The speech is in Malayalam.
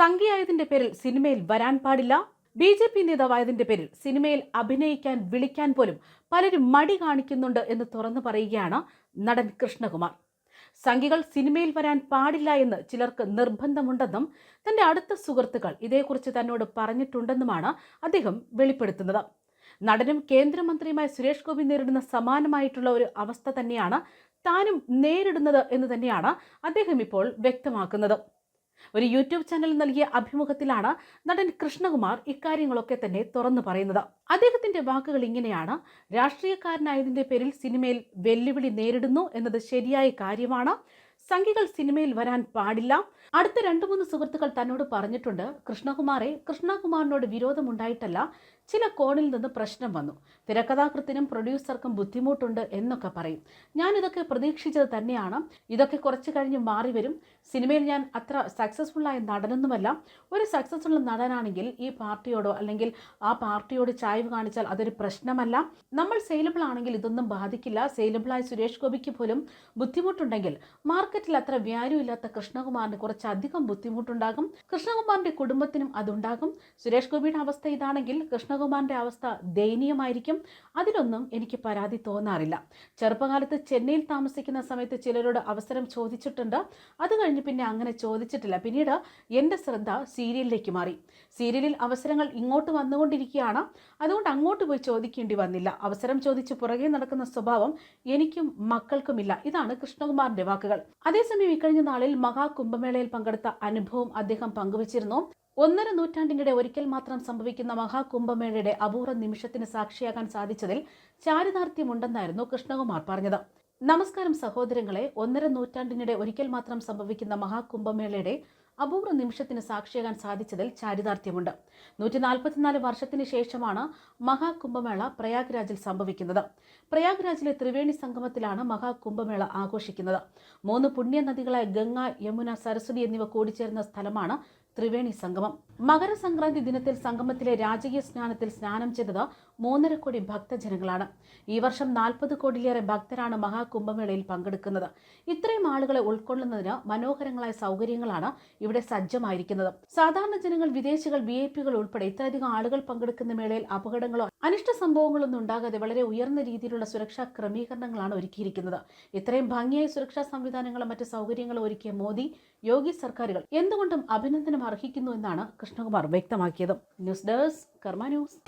സംഖ്യയായതിന്റെ പേരിൽ സിനിമയിൽ വരാൻ പാടില്ല. ബി ജെ പി നേതാവായതിന്റെ പേരിൽ സിനിമയിൽ അഭിനയിക്കാൻ വിളിക്കാൻ പോലും പലരും മടി കാണിക്കുന്നുണ്ട് എന്ന് തുറന്നു പറയുകയാണ് നടൻ കൃഷ്ണകുമാർ. സംഖ്യകൾ സിനിമയിൽ വരാൻ പാടില്ല എന്ന് ചിലർക്ക് നിർബന്ധമുണ്ടെന്നും തന്റെ അടുത്ത സുഹൃത്തുക്കൾ ഇതേക്കുറിച്ച് തന്നോട് പറഞ്ഞിട്ടുണ്ടെന്നുമാണ് അദ്ദേഹം വെളിപ്പെടുത്തുന്നത്. നടനും കേന്ദ്രമന്ത്രിയുമായ സുരേഷ് ഗോപി നേരിടുന്ന സമാനമായിട്ടുള്ള ഒരു അവസ്ഥ തന്നെയാണ് താനും നേരിടുന്നത് എന്ന് തന്നെയാണ് അദ്ദേഹം ഇപ്പോൾ വ്യക്തമാക്കുന്നത്. ഒരു യൂട്യൂബ് ചാനലിൽ നൽകിയ അഭിമുഖത്തിലാണ് നടൻ കൃഷ്ണകുമാർ ഇക്കാര്യങ്ങളൊക്കെ തന്നെ തുറന്നു പറയുന്നത്. അദ്ദേഹത്തിന്റെ വാക്കുകൾ ഇങ്ങനെയാണ്. രാഷ്ട്രീയക്കാരനായതിന്റെ പേരിൽ സിനിമയിൽ വെല്ലുവിളി നേരിടുന്നു എന്നത് ശരിയായ കാര്യമാണ്. സംഖ്യകൾ സിനിമയിൽ വരാൻ പാടില്ല. അടുത്ത രണ്ടു മൂന്ന് സുഹൃത്തുക്കൾ തന്നോട് പറഞ്ഞിട്ടുണ്ട് കൃഷ്ണകുമാറെ കൃഷ്ണകുമാറിനോട് വിരോധമുണ്ടായിട്ടല്ല ചില കോണിൽ നിന്ന് പ്രശ്നം വന്നു. തിരക്കഥാകൃത്തിനും പ്രൊഡ്യൂസർക്കും ബുദ്ധിമുട്ടുണ്ട് എന്നൊക്കെ പറയും. ഞാൻ ഇതൊക്കെ പ്രതീക്ഷിച്ചത് തന്നെയാണ്. ഇതൊക്കെ കുറച്ച് കഴിഞ്ഞ് മാറി വരും. സിനിമയിൽ ഞാൻ അത്ര സക്സസ്ഫുള്ളായ നടനൊന്നുമല്ല. ഒരു സക്സസ്ഫുൾ നടനാണെങ്കിൽ ഈ പാർട്ടിയോടോ അല്ലെങ്കിൽ ആ പാർട്ടിയോട് ചായ്വ് കാണിച്ചാൽ അതൊരു പ്രശ്നമല്ല. നമ്മൾ സെയിലബിൾ ആണെങ്കിൽ ഇതൊന്നും ബാധിക്കില്ല. സെയിലബിളായ സുരേഷ് ഗോപിക്ക് പോലും ബുദ്ധിമുട്ടുണ്ടെങ്കിൽ മാർക്കറ്റിൽ അത്ര വ്യാരുമില്ലാത്ത കൃഷ്ണകുമാറിന് കുറച്ചധികം ബുദ്ധിമുട്ടുണ്ടാകും. കൃഷ്ണകുമാറിന്റെ കുടുംബത്തിനും അതുണ്ടാകും. സുരേഷ് ഗോപിയുടെ അവസ്ഥ ഇതാണെങ്കിൽ കൃഷ്ണകുമാറിന്റെ അവസ്ഥ ദയനീയമായിരിക്കും. അതിലൊന്നും എനിക്ക് പരാതി തോന്നാറില്ല. ചെറുപ്പകാലത്ത് ചെന്നൈയിൽ താമസിക്കുന്ന സമയത്ത് ചിലരോട് അവസരം ചോദിച്ചിട്ടുണ്ട്. അത് കഴിഞ്ഞ് പിന്നെ അങ്ങനെ ചോദിച്ചിട്ടില്ല. പിന്നീട് എന്റെ ശ്രദ്ധ സീരിയലിലേക്ക് മാറി. സീരിയലിൽ അവസരങ്ങൾ ഇങ്ങോട്ട് വന്നുകൊണ്ടിരിക്കുകയാണ്. അതുകൊണ്ട് അങ്ങോട്ട് പോയി ചോദിക്കേണ്ടി വന്നില്ല. അവസരം ചോദിച്ച് പുറകെ നടക്കുന്ന സ്വഭാവം എനിക്കും മക്കൾക്കുമില്ല. ഇതാണ് കൃഷ്ണകുമാറിന്റെ വാക്കുകൾ. അതേസമയം ഇക്കഴിഞ്ഞ നാളിൽ മഹാകുംഭമേളയിൽ പങ്കെടുത്ത അനുഭവം അദ്ദേഹം പങ്കുവച്ചിരുന്നു. ഒന്നര നൂറ്റാണ്ടിനിടെ ഒരിക്കൽ മാത്രം സംഭവിക്കുന്ന മഹാകുംഭമേളയുടെ അപൂർവ നിമിഷത്തിന് സാക്ഷിയാകാൻ സാധിച്ചതിൽ ചാരിതാർത്ഥ്യമുണ്ടെന്നായിരുന്നു കൃഷ്ണകുമാർ പറഞ്ഞത്. നമസ്കാരം സഹോദരങ്ങളെ ഒന്നര നൂറ്റാണ്ടിനിടെ ഒരിക്കൽ മാത്രം സംഭവിക്കുന്ന മഹാകുംഭമേളയുടെ അപൂർവ നിമിഷത്തിന് സാക്ഷിയാകാൻ സാധിച്ചതിൽ ചാരിതാർത്ഥ്യമുണ്ട്. നൂറ്റി നാൽപ്പത്തിനാല് വർഷത്തിന് ശേഷമാണ് മഹാകുംഭമേള പ്രയാഗ്രാജിൽ സംഭവിക്കുന്നത്. പ്രയാഗ്രാജിലെ ത്രിവേണി സംഗമത്തിലാണ് മഹാകുംഭമേള ആഘോഷിക്കുന്നത്. മൂന്ന് പുണ്യനദികളായ ഗംഗ യമുന സരസ്വതി എന്നിവ കൂടിച്ചേരുന്ന സ്ഥലമാണ് ത്രിവേണി സംഗമം. മകരസംക്രാന്തി ദിനത്തിൽ സംഗമത്തിലെ രാജകീയ സ്നാനത്തിൽ സ്നാനം ചെയ്തത് മൂന്നര കോടി ഭക്തജനങ്ങളാണ്. ഈ വർഷം നാൽപ്പത് കോടിയിലേറെ ഭക്തരാണ് മഹാകുംഭമേളയിൽ പങ്കെടുക്കുന്നത്. ഇത്രയും ആളുകളെ ഉൾക്കൊള്ളുന്നതിന് മനോഹരങ്ങളായ സൗകര്യങ്ങളാണ് ഇവിടെ സജ്ജമായിരിക്കുന്നത്. സാധാരണ ജനങ്ങൾ വിദേശികൾ വി ഐ പികൾ ഉൾപ്പെടെ ഇത്രയധികം ആളുകൾ പങ്കെടുക്കുന്ന മേളയിൽ അപകടങ്ങളോ അനിഷ്ട സംഭവങ്ങളൊന്നും ഉണ്ടാകാതെ വളരെ ഉയർന്ന രീതിയിലുള്ള സുരക്ഷാ ക്രമീകരണങ്ങളാണ് ഒരുക്കിയിരിക്കുന്നത്. ഇത്രയും ഭംഗിയായ സുരക്ഷാ സംവിധാനങ്ങളും മറ്റ് സൗകര്യങ്ങളും ഒരുക്കിയ മോദി യോഗി സർക്കാരുകൾ എന്തുകൊണ്ടും അഭിനന്ദനം അർഹിക്കുന്നു എന്നാണ് കൃഷ്ണകുമാർ വ്യക്തമാക്കിയത്. News desk Karma news.